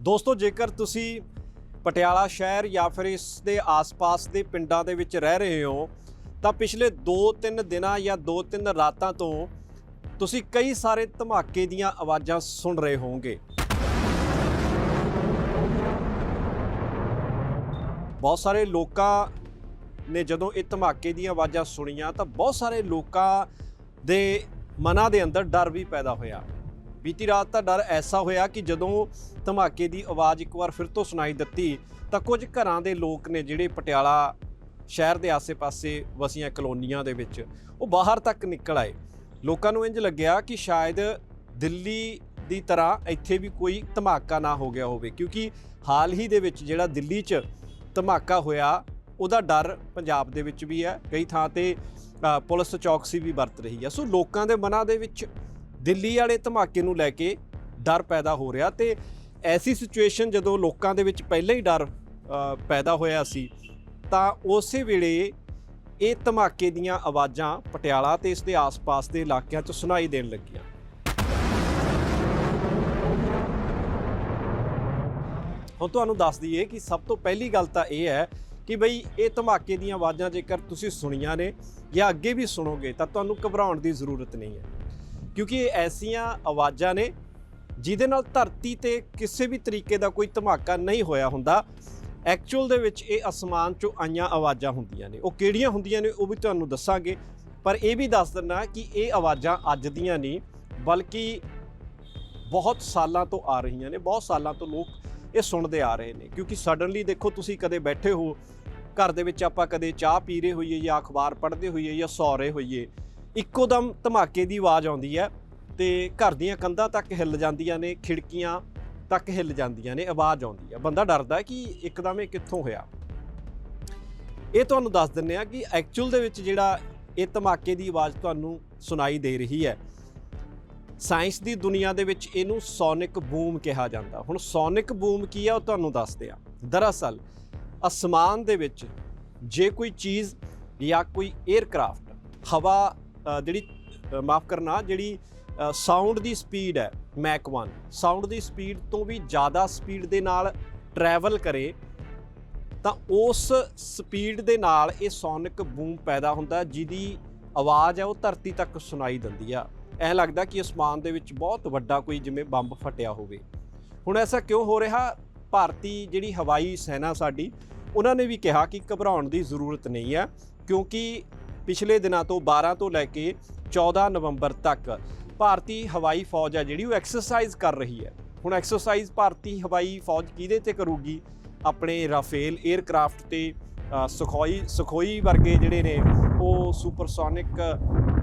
ਦੋਸਤੋ, ਜੇਕਰ ਤੁਸੀਂ ਪਟਿਆਲਾ ਸ਼ਹਿਰ ਜਾਂ ਫਿਰ ਇਸ ਦੇ ਆਸ-ਪਾਸ ਦੇ ਪਿੰਡਾਂ ਦੇ ਵਿੱਚ ਰਹਿ ਰਹੇ ਹੋ, ਤਾਂ ਪਿਛਲੇ 2-3 ਦਿਨਾਂ ਜਾਂ 2-3 ਰਾਤਾਂ ਤੋਂ ਤੁਸੀਂ ਕਈ ਸਾਰੇ ਧਮਾਕੇ ਦੀਆਂ ਆਵਾਜ਼ਾਂ ਸੁਣ ਰਹੇ ਹੋਵੋਗੇ। ਬਹੁਤ ਸਾਰੇ ਲੋਕਾਂ ਨੇ ਜਦੋਂ ਇਹ ਧਮਾਕੇ ਦੀਆਂ ਆਵਾਜ਼ਾਂ ਸੁਣੀਆਂ, ਤਾਂ ਬਹੁਤ ਸਾਰੇ ਲੋਕਾਂ ਦੇ ਮਨਾਂ ਦੇ ਅੰਦਰ ਡਰ ਵੀ ਪੈਦਾ ਹੋਇਆ। ਬੀਤੀ ਰਾਤ ਦਾ ਡਰ ਐਸਾ ਹੋਇਆ ਕਿ ਜਦੋਂ ਧਮਾਕੇ ਦੀ ਆਵਾਜ਼ ਇੱਕ ਵਾਰ ਫਿਰ ਤੋਂ ਸੁਣਾਈ ਦਿੱਤੀ, ਤਾਂ ਕੁਝ ਘਰਾਂ ਦੇ ਲੋਕ ਨੇ ਜਿਹੜੇ ਪਟਿਆਲਾ ਸ਼ਹਿਰ ਦੇ ਆਸੇ-ਪਾਸੇ ਵਸੀਆਂ ਕਲੋਨੀਆਂ ਦੇ ਵਿੱਚ, ਉਹ ਬਾਹਰ ਤੱਕ ਨਿਕਲ ਆਏ। ਲੋਕਾਂ ਨੂੰ ਇੰਜ ਲੱਗਿਆ ਕਿ ਸ਼ਾਇਦ ਦਿੱਲੀ ਦੀ ਤਰ੍ਹਾਂ ਇੱਥੇ ਵੀ ਕੋਈ ਧਮਾਕਾ ਨਾ ਹੋ ਗਿਆ ਹੋਵੇ, ਕਿਉਂਕਿ ਹਾਲ ਹੀ ਦੇ ਵਿੱਚ ਜਿਹੜਾ ਦਿੱਲੀ 'ਚ ਧਮਾਕਾ ਹੋਇਆ, ਉਹਦਾ ਡਰ ਪੰਜਾਬ ਦੇ ਵਿੱਚ ਵੀ ਹੈ। ਕਈ ਥਾਂ ਤੇ ਪੁਲਿਸ ਚੌਕਸੀ ਵੀ ਵਰਤ ਰਹੀ ਹੈ। ਸੋ ਲੋਕਾਂ ਦੇ ਮਨਾਂ ਦੇ ਵਿੱਚ ਦਿੱਲੀ ਵਾਲੇ ਧਮਾਕੇ ਨੂੰ ਲੈ ਕੇ ਡਰ ਪੈਦਾ ਹੋ ਰਿਹਾ ਤੇ ਐਸੀ ਸਿਚੁਏਸ਼ਨ ਜਦੋਂ ਲੋਕਾਂ ਦੇ ਵਿੱਚ ਪਹਿਲਾਂ ਹੀ ਡਰ ਪੈਦਾ ਹੋਇਆ ਸੀ, ਤਾਂ ਉਸੇ ਵੇਲੇ ਇਹ ਧਮਾਕੇ ਦੀਆਂ ਆਵਾਜ਼ਾਂ ਪਟਿਆਲਾ ਤੇ ਇਸ ਦੇ ਆਸ-ਪਾਸ ਦੇ ਇਲਾਕਿਆਂ 'ਚ ਸੁਣਾਈ ਦੇਣ ਲੱਗੀਆਂ। ਹੁਣ ਤੁਹਾਨੂੰ ਦੱਸ ਦਈਏ ਕਿ ਸਭ ਤੋਂ ਪਹਿਲੀ ਗੱਲ ਤਾਂ ਇਹ ਹੈ ਕਿ ਬਈ ਇਹ ਧਮਾਕੇ ਦੀਆਂ ਆਵਾਜ਼ਾਂ ਜੇਕਰ ਤੁਸੀਂ ਸੁਣੀਆਂ ਨੇ ਜਾਂ ਅੱਗੇ ਵੀ ਸੁਣੋਗੇ ਤਾਂ ਤੁਹਾਨੂੰ ਘਬਰਾਉਣ ਦੀ ਜ਼ਰੂਰਤ ਨਹੀਂ ਹੈ। ਕਿਉਂਕਿ ਇਹ ਐਸੀਆਂ ਆਵਾਜ਼ਾਂ ਨੇ ਜਿਹਦੇ ਨਾਲ ਧਰਤੀ ਤੇ ਕਿਸੇ ਵੀ ਤਰੀਕੇ ਦਾ ਕੋਈ ਧਮਾਕਾ ਨਹੀਂ ਹੋਇਆ ਹੁੰਦਾ। ਐਕਚੁਅਲ ਦੇ ਵਿੱਚ ਇਹ ਅਸਮਾਨ 'ਚੋਂ ਆਈਆਂ ਆਵਾਜ਼ਾਂ ਹੁੰਦੀਆਂ ਨੇ। ਉਹ ਕਿਹੜੀਆਂ ਹੁੰਦੀਆਂ ਨੇ ਉਹ ਵੀ ਤੁਹਾਨੂੰ ਦੱਸਾਂਗੇ। ਪਰ ਇਹ ਵੀ ਦੱਸ ਦਿੰਨਾ ਕਿ ਇਹ ਆਵਾਜ਼ਾਂ ਅੱਜ ਦੀਆਂ ਨਹੀਂ, ਬਲਕਿ ਬਹੁਤ ਸਾਲਾਂ ਤੋਂ ਆ ਰਹੀਆਂ ਨੇ। ਬਹੁਤ ਸਾਲਾਂ ਤੋਂ ਲੋਕ ਇਹ ਸੁਣਦੇ ਆ ਰਹੇ ਨੇ। ਕਿਉਂਕਿ ਸਡਨਲੀ ਦੇਖੋ ਤੁਸੀਂ ਕਦੇ ਬੈਠੇ ਹੋ, ਘਰ ਦੇ ਵਿੱਚ ਆਪਾਂ ਕਦੇ ਚਾਹ ਪੀ ਰਹੇ ਹੋਈਏ ਜਾਂ ਅਖਬਾਰ ਪੜ੍ਹਦੇ ਹੋਈਏ ਜਾਂ ਸੌ ਰਹੇ ਹੋਈਏ। ਇੱਕੋ ਦਮ ਧਮਾਕੇ ਦੀ ਆਵਾਜ਼ ਆਉਂਦੀ ਹੈ ਤੇ ਘਰ ਦੀਆਂ ਕੰਧਾਂ ਤੱਕ ਹਿੱਲ ਜਾਂਦੀਆਂ ਨੇ, ਖਿੜਕੀਆਂ ਤੱਕ ਹਿੱਲ ਜਾਂਦੀਆਂ ਨੇ, ਆਵਾਜ਼ ਆਉਂਦੀ ਹੈ। ਬੰਦਾ ਡਰਦਾ ਕਿ ਇੱਕਦਮ ਇਹ ਕਿੱਥੋਂ ਹੋਇਆ। ਇਹ ਤੁਹਾਨੂੰ ਦੱਸ ਦਿੰਨੇ ਆ ਕਿ ਐਕਚੁਅਲ ਦੇ ਵਿੱਚ ਜਿਹੜਾ ਇਹ ਧਮਾਕੇ ਦੀ ਆਵਾਜ਼ ਤੁਹਾਨੂੰ ਸੁਣਾਈ ਦੇ ਰਹੀ ਹੈ, ਸਾਇੰਸ ਦੀ ਦੁਨੀਆ ਦੇ ਵਿੱਚ ਇਹਨੂੰ ਸੋਨਿਕ ਬੂਮ ਕਿਹਾ ਜਾਂਦਾ। ਹੁਣ ਸੋਨਿਕ ਬੂਮ ਕੀ ਆ ਉਹ ਤੁਹਾਨੂੰ ਦੱਸਦੇ ਆ ਦਰਅਸਲ ਅਸਮਾਨ ਦੇ ਵਿੱਚ ਜੇ ਕੋਈ ਚੀਜ਼ ਜਾਂ ਕੋਈ 에ਅਰਕ੍ਰਾਫਟ ਹਵਾ ਜਿਹੜੀ ਮਾਫ ਕਰਨਾ, ਜਿਹੜੀ ਸਾਊਂਡ ਦੀ ਸਪੀਡ ਹੈ ਮੈਕ 1 ਸਾਊਂਡ ਦੀ ਸਪੀਡ ਤੋਂ ਵੀ ਜ਼ਿਆਦਾ ਸਪੀਡ ਦੇ ਨਾਲ ਟਰੈਵਲ ਕਰੇ, ਤਾਂ ਉਸ ਸਪੀਡ ਦੇ ਨਾਲ ਇਹ ਸੋਨਿਕ ਬੂਮ ਪੈਦਾ ਹੁੰਦਾ, ਜਿਹਦੀ ਆਵਾਜ਼ ਹੈ ਉਹ ਧਰਤੀ ਤੱਕ ਸੁਣਾਈ ਦਿੰਦੀ ਆ। ਐ ਲੱਗਦਾ ਕਿ ਅਸਮਾਨ ਦੇ ਵਿੱਚ ਬਹੁਤ ਵੱਡਾ ਕੋਈ ਜਿਵੇਂ ਬੰਬ ਫਟਿਆ ਹੋਵੇ। ਹੁਣ ਐਸਾ ਕਿਉਂ ਹੋ ਰਿਹਾ? ਭਾਰਤੀ ਜਿਹੜੀ ਹਵਾਈ ਸੈਨਾ ਸਾਡੀ, ਉਹਨਾਂ ਨੇ ਵੀ ਕਿਹਾ ਕਿ ਘਬਰਾਉਣ ਦੀ ਜ਼ਰੂਰਤ ਨਹੀਂ ਹੈ, ਕਿਉਂਕਿ ਪਿਛਲੇ ਦਿਨਾਂ ਤੋਂ 12 ਤੋਂ ਲੈ ਕੇ 14 ਨਵੰਬਰ ਤੱਕ ਭਾਰਤੀ ਹਵਾਈ ਫੌਜ ਹੈ ਜਿਹੜੀ ਉਹ ਐਕਸਰਸਾਈਜ਼ ਕਰ ਰਹੀ ਹੈ। ਹੁਣ ਐਕਸਰਸਾਈਜ਼ ਭਾਰਤੀ ਹਵਾਈ ਫੌਜ ਕਿਹਦੇ ਤੇ ਕਰੂਗੀ? ਆਪਣੇ ਰਾਫੇਲ 에ਅਰਕ੍ਰਾਫਟ ਤੇ ਸੁਖੋਈ ਸੁਖੋਈ ਵਰਗੇ ਜਿਹੜੇ ਨੇ, ਉਹ ਸੁਪਰਸੋਨਿਕ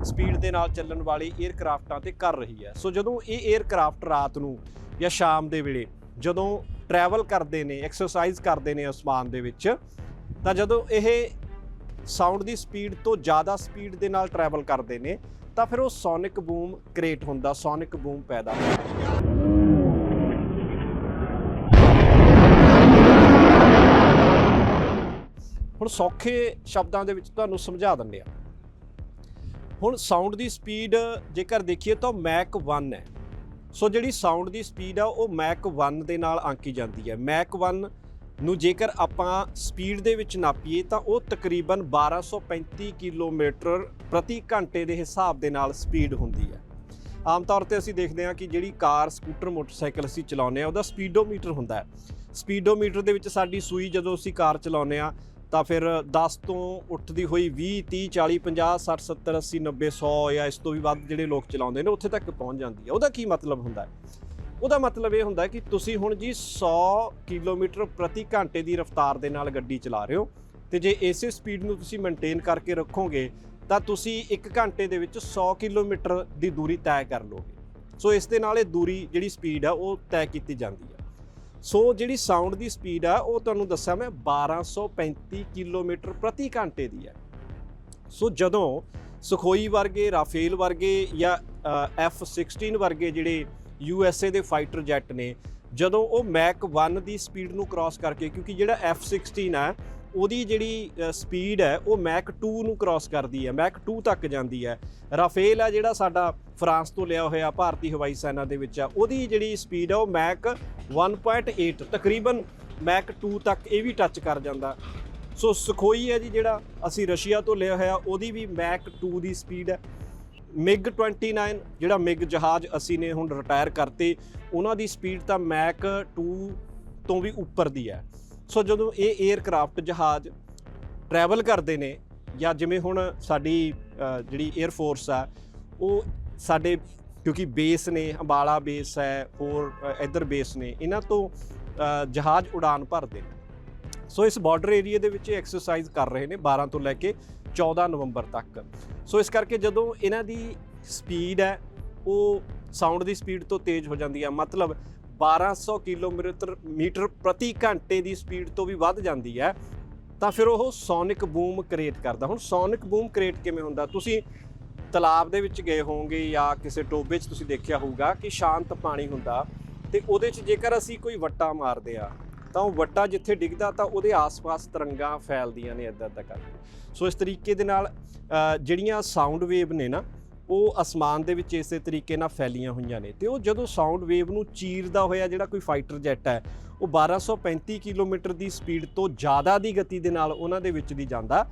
ਸਪੀਡ ਦੇ ਨਾਲ ਚੱਲਣ ਵਾਲੇ 에ਅਰਕ੍ਰਾਫਟਾਂ ਤੇ ਕਰ ਰਹੀ ਹੈ। ਸੋ ਜਦੋਂ ਇਹ 에ਅਰਕ੍ਰਾਫਟ ਰਾਤ ਨੂੰ ਜਾਂ ਸ਼ਾਮ ਦੇ ਵੇਲੇ ਜਦੋਂ ਟਰੈਵਲ ਕਰਦੇ ਨੇ ਐਕਸਰਸਾਈਜ਼ ਕਰਦੇ ਨੇ ਅਸਮਾਨ ਦੇ ਵਿੱਚ, ਤਾਂ ਜਦੋਂ ਇਹ ਸਾਊਂਡ ਦੀ ਸਪੀਡ ਤੋਂ ਜ਼ਿਆਦਾ ਸਪੀਡ ਦੇ ਨਾਲ ਟਰੈਵਲ ਕਰਦੇ ਨੇ, ਤਾਂ ਫਿਰ ਉਹ ਸੋਨਿਕ ਬੂਮ ਕ੍ਰੀਏਟ ਹੁੰਦਾ ਸੋਨਿਕ ਬੂਮ ਪੈਦਾ ਹੁੰਦਾ। ਹੁਣ ਸੌਖੇ ਸ਼ਬਦਾਂ ਦੇ ਵਿੱਚ ਤੁਹਾਨੂੰ ਸਮਝਾ ਦਿੰਦੇ ਆ ਹੁਣ ਸਾਊਂਡ ਦੀ ਸਪੀਡ ਜੇਕਰ ਦੇਖੀਏ ਤਾਂ ਮੈਕ 1 ਹੈ। ਸੋ ਜਿਹੜੀ ਸਾਊਂਡ ਦੀ ਸਪੀਡ ਆ, ਉਹ ਮੈਕ 1 ਦੇ ਨਾਲ ਆਂਕੀ ਜਾਂਦੀ ਹੈ। ਮੈਕ 1 ਨੂੰ ਜੇਕਰ ਆਪਾਂ ਸਪੀਡ ਦੇ ਵਿੱਚ ਨਾਪੀਏ ਤਾਂ ਉਹ ਤਕਰੀਬਨ 1235 ਕਿਲੋਮੀਟਰ ਪ੍ਰਤੀ ਘੰਟੇ ਦੇ ਹਿਸਾਬ ਦੇ ਨਾਲ ਸਪੀਡ ਹੁੰਦੀ ਹੈ। ਆਮ ਤੌਰ ਤੇ ਅਸੀਂ ਦੇਖਦੇ ਹਾਂ ਕਿ ਜਿਹੜੀ ਕਾਰ, ਸਕੂਟਰ, ਮੋਟਰਸਾਈਕਲ ਅਸੀਂ ਚਲਾਉਂਦੇ ਆ ਉਹਦਾ ਸਪੀਡੋਮੀਟਰ ਹੁੰਦਾ ਹੈ। ਸਪੀਡੋਮੀਟਰ ਦੇ ਵਿੱਚ ਸਾਡੀ ਸੂਈ ਜਦੋਂ ਅਸੀਂ ਕਾਰ ਚਲਾਉਂਦੇ ਆ ਤਾਂ ਫਿਰ 10 ਤੋਂ ਉੱਠਦੀ ਹੋਈ 20 30 40 50 60 70 80 90 100 ਜਾਂ ਇਸ ਤੋਂ ਵੀ ਵੱਧ ਜਿਹੜੇ ਲੋਕ ਚਲਾਉਂਦੇ ਨੇ, ਉੱਥੇ ਤੱਕ ਪਹੁੰਚ ਜਾਂਦੀ ਹੈ। ਉਹਦਾ ਕੀ ਮਤਲਬ ਹੁੰਦਾ ਹੈ? ਉਹਦਾ ਮਤਲਬ ਇਹ ਹੁੰਦਾ ਕਿ ਤੁਸੀਂ ਹੁਣ ਜੀ 100 ਕਿਲੋਮੀਟਰ ਪ੍ਰਤੀ ਘੰਟੇ ਦੀ ਰਫ਼ਤਾਰ ਦੇ ਨਾਲ ਗੱਡੀ ਚਲਾ ਰਹੇ ਹੋ ਤੇ ਜੇ ਇਸੇ ਸਪੀਡ ਨੂੰ ਤੁਸੀਂ ਮੇਨਟੇਨ ਕਰਕੇ ਰੱਖੋਗੇ, ਤਾਂ ਤੁਸੀਂ 1 ਘੰਟੇ ਦੇ ਵਿੱਚ 100 ਕਿਲੋਮੀਟਰ ਦੀ ਦੂਰੀ ਤੈਅ ਕਰ ਲਓਗੇ। ਸੋ ਇਸ ਦੇ ਨਾਲ ਇਹ ਦੂਰੀ ਜਿਹੜੀ ਸਪੀਡ ਆ, ਉਹ ਤੈਅ ਕੀਤੀ ਜਾਂਦੀ ਹੈ ਸੋ ਜਿਹੜੀ ਸਾਊਂਡ ਦੀ ਸਪੀਡ ਆ, ਉਹ ਤੁਹਾਨੂੰ ਦੱਸਿਆ ਮੈਂ 1235 ਕਿਲੋਮੀਟਰ ਪ੍ਰਤੀ ਘੰਟੇ ਦੀ ਹੈ ਸੋ ਜਦੋਂ ਸੁਖੋਈ ਵਰਗੇ, ਰਾਫੇਲ ਵਰਗੇ ਜਾਂ F16 ਵਰਗੇ ਜਿਹੜੇ ਯੂ ਐੱਸ ਏ ਦੇ ਫਾਈਟਰ ਜੈਟ ਨੇ, ਜਦੋਂ ਉਹ ਮੈਕ 1 ਦੀ ਸਪੀਡ ਨੂੰ ਕ੍ਰਾਸ ਕਰਕੇ, ਕਿਉਂਕਿ ਜਿਹੜਾ F16 ਹੈ ਉਹਦੀ ਜਿਹੜੀ ਸਪੀਡ ਹੈ, ਉਹ ਮੈਕ 2 ਨੂੰ ਕ੍ਰਾਸ ਕਰਦੀ ਹੈ, ਮੈਕ 2 ਤੱਕ ਜਾਂਦੀ ਹੈ। ਰਾਫੇਲ ਆ ਜਿਹੜਾ ਸਾਡਾ ਫਰਾਂਸ ਤੋਂ ਲਿਆ ਹੋਇਆ ਭਾਰਤੀ ਹਵਾਈ ਸੈਨਾ ਦੇ ਵਿੱਚ ਆ, ਉਹਦੀ ਜਿਹੜੀ ਸਪੀਡ ਹੈ ਉਹ ਮੈਕ 1.8 ਤਕਰੀਬਨ ਮੈਕ 2 ਤੱਕ ਇਹ ਵੀ ਟੱਚ ਕਰ ਜਾਂਦਾ। ਸੋ ਸਖੋਈ ਹੈ ਜੀ ਜਿਹੜਾ ਅਸੀਂ ਰਸ਼ੀਆ ਤੋਂ ਲਿਆ ਹੋਇਆ, ਉਹਦੀ ਵੀ ਮੈਕ 2 ਦੀ ਸਪੀਡ ਹੈ। ਮਿਗ 29 ਜਿਹੜਾ ਮਿਗ ਜਹਾਜ਼ ਅਸੀਂ ਨੇ ਹੁਣ ਰਿਟਾਇਰ ਕਰਤੇ ਉਹਨਾਂ ਦੀ ਸਪੀਡ ਤਾਂ ਮੈਕ 2 ਤੋਂ ਵੀ ਉੱਪਰ ਦੀ ਹੈ। ਸੋ ਜਦੋਂ ਇਹ 에ਅਰਕ੍ਰਾਫਟ ਜਹਾਜ਼ ਟਰੈਵਲ ਕਰਦੇ ਨੇ ਜਾਂ ਜਿਵੇਂ ਹੁਣ ਸਾਡੀ ਜਿਹੜੀ 에ਅਰ ਫੋਰਸ ਆ ਉਹ ਸਾਡੇ ਕਿਉਂਕਿ ਬੇਸ ਨੇ ਅੰਬਾਲਾ ਬੇਸ ਹੈ ਹੋਰ ਅ, ਇੱਧਰ ਬੇਸ ਨੇ ਇਹਨਾਂ ਤੋਂ ਜਹਾਜ਼ ਉਡਾਨ ਭਰਦੇ ਨੇ। ਸੋ ਇਸ ਬਾਰਡਰ ਏਰੀਆ ਦੇ ਵਿੱਚ ਐਕਸਰਸਾਈਜ਼ ਕਰ ਰਹੇ ਨੇ 12 ਤੋਂ ਲੈ ਕੇ 14 ਨਵੰਬਰ ਤੱਕ। ਸੋ ਇਸ ਕਰਕੇ ਜਦੋਂ ਇਹਨਾਂ ਦੀ ਸਪੀਡ ਹੈ, ਉਹ ਸਾਊਂਡ ਦੀ ਸਪੀਡ ਤੋਂ ਤੇਜ਼ ਹੋ ਜਾਂਦੀ ਹੈ। ਮਤਲਬ 1200 ਕਿਲੋਮੀਟਰ, ਮੀਟਰ ਪ੍ਰਤੀ ਘੰਟੇ ਦੀ ਸਪੀਡ ਤੋਂ ਵੀ ਵੱਧ ਜਾਂਦੀ ਹੈ, ਤਾਂ ਫਿਰ ਉਹ ਸੋਨਿਕ ਬੂਮ ਕ੍ਰੀਏਟ ਕਰਦਾ। ਹੁਣ ਸੋਨਿਕ ਬੂਮ ਕ੍ਰੀਏਟ ਕਿਵੇਂ ਹੁੰਦਾ? ਤੁਸੀਂ ਤਲਾਬ ਦੇ ਵਿੱਚ ਗਏ ਹੋਵੋਗੇ ਜਾਂ ਕਿਸੇ ਟੋਬੇ 'ਚ ਤੁਸੀਂ ਦੇਖਿਆ ਹੋਊਗਾ ਕਿ ਸ਼ਾਂਤ ਪਾਣੀ ਹੁੰਦਾ ਤੇ ਉਹਦੇ 'ਚ ਜੇਕਰ ਅਸੀਂ ਕੋਈ ਵੱਟਾ ਮਾਰਦੇ ਆ ਤਾਂ ਉਹ ਵੱਟਾ ਜਿੱਥੇ ਡਿੱਗਦਾ ਤਾਂ ਉਹਦੇ ਆਸ-ਪਾਸ ਤਰੰਗਾਂ ਫੈਲਦੀਆਂ ਨੇ ਇੱਦਾਂ ਤੱਕ ਸੋ ਇਸ ਤਰੀਕੇ ਦੇ ਨਾਲ ਜਿਹੜੀਆਂ ਸਾਊਂਡ ਵੇਵ ਨੇ ਨਾ, ਉਹ ਅਸਮਾਨ ਦੇ ਵਿੱਚ ਇਸੇ ਤਰੀਕੇ ਨਾਲ ਫੈਲੀਆਂ ਹੋਈਆਂ ਨੇ। ਤੇ ਉਹ ਜਦੋਂ ਸਾਊਂਡ ਵੇਵ ਨੂੰ ਚੀਰਦਾ ਹੋਇਆ ਜਿਹੜਾ ਕੋਈ ਫਾਈਟਰ ਜੈਟ ਹੈ, ਉਹ 1235 ਕਿਲੋਮੀਟਰ ਦੀ ਸਪੀਡ ਤੋਂ ਜ਼ਿਆਦਾ ਦੀ ਗਤੀ ਦੇ ਨਾਲ ਉਹਨਾਂ ਦੇ ਵਿੱਚ ਦੀ ਜਾਂਦਾ,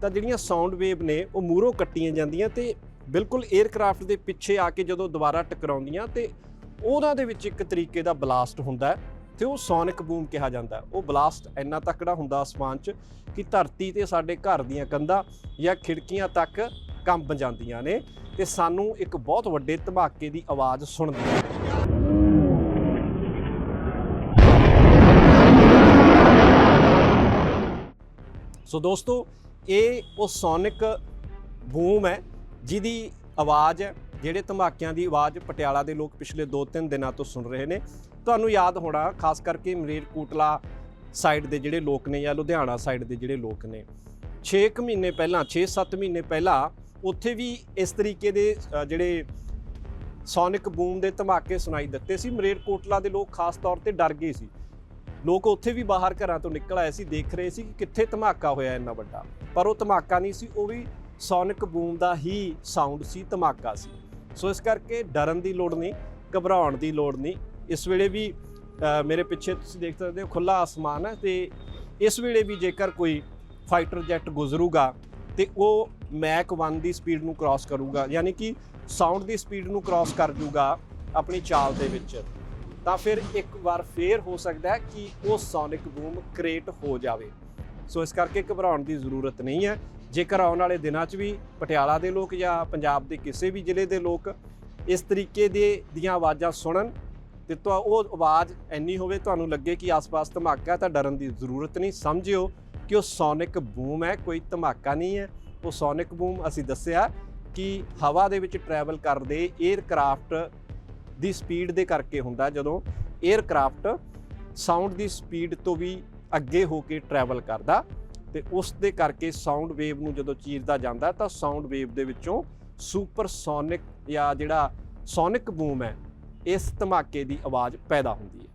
ਤਾਂ ਜਿਹੜੀਆਂ ਸਾਊਂਡ ਵੇਵ ਨੇ, ਉਹ ਮੂਹਰੋਂ ਕੱਟੀਆਂ ਜਾਂਦੀਆਂ ਤੇ ਬਿਲਕੁਲ 에ਅਰਕ੍ਰਾਫਟ ਦੇ ਪਿੱਛੇ ਆ ਕੇ ਜਦੋਂ ਦੁਬਾਰਾ ਟਕਰਾਉਂਦੀਆਂ ਤੇ ਉਹਨਾਂ ਦੇ ਵਿੱਚ ਇੱਕ ਤਰੀਕੇ ਦਾ ਬਲਾਸਟ ਹੁੰਦਾ ਤੇ ਉਹ ਸੋਨਿਕ ਬੂਮ ਕਿਹਾ ਜਾਂਦਾ ਉਹ ਬਲਾਸਟ ਇੰਨਾ ਤਕੜਾ ਹੁੰਦਾ ਅਸਮਾਨ 'ਚ ਕਿ ਧਰਤੀ ਤੇ ਸਾਡੇ ਘਰ ਦੀਆਂ ਕੰਧਾਂ ਜਾਂ ਖਿੜਕੀਆਂ ਤੱਕ ਕੰਬ ਜਾਂਦੀਆਂ ਨੇ ਤੇ ਸਾਨੂੰ ਇੱਕ ਬਹੁਤ ਵੱਡੇ ਧਮਾਕੇ ਦੀ ਆਵਾਜ਼ ਸੁਣਦੀ ਹੈ। ਸੋ ਦੋਸਤੋ, ਇਹ ਉਹ ਸੋਨਿਕ ਬੂਮ ਹੈ ਜਿਹਦੀ ਆਵਾਜ਼ ਹੈ ਜਿਹੜੇ ਧਮਾਕਿਆਂ ਦੀ ਆਵਾਜ਼ ਪਟਿਆਲਾ ਦੇ ਲੋਕ ਪਿਛਲੇ 2-3 ਦਿਨਾਂ ਤੋਂ ਸੁਣ ਰਹੇ ਨੇ। ਤੁਹਾਨੂੰ ਯਾਦ ਹੋਣਾ, ਖਾਸ ਕਰਕੇ ਮਲੇਰਕੋਟਲਾ ਸਾਈਡ ਦੇ ਜਿਹੜੇ ਲੋਕ ਨੇ ਜਾਂ ਲੁਧਿਆਣਾ ਸਾਈਡ ਦੇ ਜਿਹੜੇ ਲੋਕ ਨੇ। 6 ਕੁ ਮਹੀਨੇ ਪਹਿਲਾਂ 6-7 ਮਹੀਨੇ ਪਹਿਲਾਂ ਉੱਥੇ ਵੀ ਇਸ ਤਰੀਕੇ ਦੇ ਜਿਹੜੇ ਸੋਨਿਕ ਬੂਮ ਦੇ ਧਮਾਕੇ ਸੁਣਾਈ ਦਿੱਤੇ ਸੀ। ਮਲੇਰਕੋਟਲਾ ਦੇ ਲੋਕ ਖਾਸ ਤੌਰ ਤੇ ਡਰ ਗਏ ਸੀ। ਲੋਕ ਉੱਥੇ ਵੀ ਬਾਹਰ ਘਰਾਂ ਤੋਂ ਨਿਕਲ ਆਏ ਸੀ, ਦੇਖ ਰਹੇ ਸੀ ਕਿ ਕਿੱਥੇ ਧਮਾਕਾ ਹੋਇਆ ਇੰਨਾ ਵੱਡਾ। ਪਰ ਉਹ ਧਮਾਕਾ ਨਹੀਂ ਸੀ, ਉਹ ਵੀ ਸੋਨਿਕ ਬੂਮ ਦਾ ਹੀ ਸਾਊਂਡ ਸੀ, ਧਮਾਕਾ ਸੀ। ਸੋ ਇਸ ਕਰਕੇ ਡਰਨ ਦੀ ਲੋੜ ਨਹੀਂ, ਘਬਰਾਉਣ ਦੀ ਲੋੜ ਨਹੀਂ। ਇਸ ਵੇਲੇ ਵੀ ਮੇਰੇ ਪਿੱਛੇ ਤੁਸੀਂ ਦੇਖ ਸਕਦੇ ਹੋ ਖੁੱਲਾ ਆਸਮਾਨ ਹੈ ਤੇ ਇਸ ਵੇਲੇ ਵੀ ਜੇਕਰ ਕੋਈ ਫਾਈਟਰ ਜੈਟ ਗੁਜ਼ਰੂਗਾ ਤੇ ਉਹ ਮੈਕ 1 ਦੀ ਸਪੀਡ ਨੂੰ ਕ੍ਰਾਸ ਕਰੂਗਾ, ਯਾਨੀ ਕਿ ਸਾਊਂਡ ਦੀ ਸਪੀਡ ਨੂੰ ਕ੍ਰਾਸ ਕਰ ਜੂਗਾ ਆਪਣੀ ਚਾਲ ਦੇ ਵਿੱਚ, ਤਾਂ ਫਿਰ ਇੱਕ ਵਾਰ ਫੇਰ ਹੋ ਸਕਦਾ ਹੈ ਕਿ ਉਹ ਸੋਨਿਕ ਬੂਮ ਕ੍ਰੀਏਟ ਹੋ ਜਾਵੇ। ਸੋ ਇਸ ਕਰਕੇ ਘਬਰਾਉਣ ਦੀ ਜ਼ਰੂਰਤ ਨਹੀਂ ਹੈ। ਜੇਕਰ ਆਉਣ ਵਾਲੇ ਦਿਨਾਂ 'ਚ ਵੀ ਪਟਿਆਲਾ ਦੇ ਲੋਕ ਜਾਂ ਪੰਜਾਬ ਦੇ ਕਿਸੇ ਵੀ ਜ਼ਿਲ੍ਹੇ ਦੇ ਲੋਕ ਇਸ ਤਰੀਕੇ ਦੇ ਦੀਆਂ ਆਵਾਜ਼ਾਂ ਸੁਣਨ, ਤੇ ਤਾਂ ਉਹ ਆਵਾਜ਼ ਇੰਨੀ ਹੋਵੇ ਤੁਹਾਨੂੰ ਲੱਗੇ ਕਿ ਆਸ-ਪਾਸ ਧਮਾਕਾ ਤਾਂ ਡਰਨ ਦੀ ਜ਼ਰੂਰਤ ਨਹੀਂ। ਸਮਝਿਓ ਕਿ ਉਹ ਸੋਨਿਕ ਬੂਮ ਹੈ, ਕੋਈ ਧਮਾਕਾ ਨਹੀਂ ਹੈ। ਉਹ ਸੋਨਿਕ ਬੂਮ ਅਸੀਂ ਦੱਸਿਆ ਕਿ ਹਵਾ ਦੇ ਵਿੱਚ ਟਰੈਵਲ ਕਰਦੇ 에ਅਰਕ੍ਰਾਫਟ ਦੀ ਸਪੀਡ ਦੇ ਕਰਕੇ ਹੁੰਦਾ ਜਦੋਂ 에ਅਰਕ੍ਰਾਫਟ ਸਾਊਂਡ ਦੀ ਸਪੀਡ ਤੋਂ ਵੀ ਅੱਗੇ ਹੋ ਕੇ ਟਰੈਵਲ ਕਰਦਾ ਤੇ ਉਸ ਦੇ ਕਰਕੇ ਸਾਊਂਡ ਵੇਵ ਨੂੰ ਜਦੋਂ ਚੀਰਦਾ ਜਾਂਦਾ ਤਾਂ ਸਾਊਂਡ ਵੇਵ ਦੇ ਵਿੱਚੋਂ ਸੁਪਰਸੋਨਿਕ ਜਾਂ ਜਿਹੜਾ ਸੋਨਿਕ ਬੂਮ ਹੈ, ਇਸ ਧਮਾਕੇ ਦੀ ਆਵਾਜ਼ ਪੈਦਾ ਹੁੰਦੀ ਹੈ।